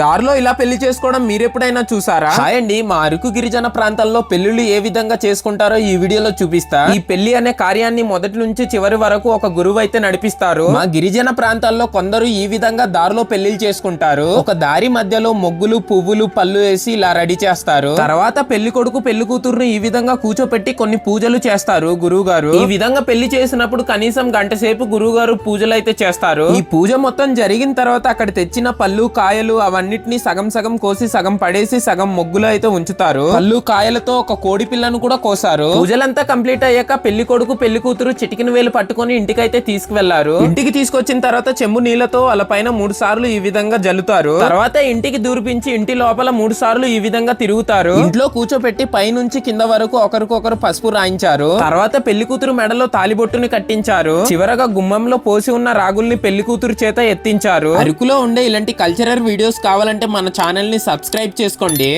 దారిలో ఇలా పెళ్ళి చేసుకోవడం మీరెప్పుడైనా చూసారా? హాయ్ అండి. మా అరకు గిరిజన ప్రాంతాల్లో పెళ్ళిళ్ళు ఏ విధంగా చేసుకుంటారో ఈ వీడియోలో చూపిస్తా. ఈ పెళ్ళి అనే కార్యాన్ని మొదటి నుంచి చివరి వరకు ఒక గురువు అయితే నడిపిస్తారు. మా గిరిజన ప్రాంతాల్లో కొందరు ఈ విధంగా దారిలో పెళ్ళిళ్ళు చేసుకుంటారు. ఒక దారి మధ్యలో మొగ్గులు పువ్వులు పళ్ళు వేసి ఇలా రెడీ చేస్తారు. తర్వాత పెళ్ళి కొడుకు పెళ్ళి కూతురుని ఈ విధంగా కూర్చోపెట్టి కొన్ని పూజలు చేస్తారు గురువు గారు ఈ విధంగా పెళ్ళి చేసినప్పుడు కనీసం గంట సేపు గురువు గారు పూజలు అయితే చేస్తారు. ఈ పూజ మొత్తం జరిగిన తర్వాత అక్కడ తెచ్చిన పళ్ళు కాయలు అవన్నిటిని సగం సగం కోసి సగం పడేసి సగం మొగ్గులు అయితే ఉంచుతారు. పళ్ళు కాయలతో ఒక కోడి పిల్లను కూడా కోసారు. పూజలంతా కంప్లీట్ అయ్యాక పెళ్ళి కొడుకు పెళ్ళి కూతురు చిటికిన వేలు పట్టుకొని ఇంటికైతే తీసుకువెళ్ళారు. ఇంటికి తీసుకొచ్చిన తర్వాత చెంబు నీళ్ళతో వాళ్ళ పైన మూడు సార్లు ఈ విధంగా జల్లుతారు. తర్వాత ఇంటికి దూరిపించి ఇంటి లోపల మూడు సార్లు ఈ విధంగా తిరుగుతారు. ఇంట్లో కూర్చోపెట్టి పైనుంచి కింద వరకు ఒకరికొకరు పసుపు రాయించారు. తర్వాత పెళ్ళి కూతురు మెడలో తాలిబొట్టుని కట్టించారు. చివరగా గుమ్మంలో పోసి ఉన్న రాగుల్ని పెళ్ళి కూతురు చేత ఎత్తించారు. అరకులో ఉండే ఇలాంటి కల్చరల్ వీడియోస్ కావాలంటే మన ఛానల్ని సబ్స్క్రైబ్ చేసుకోండి.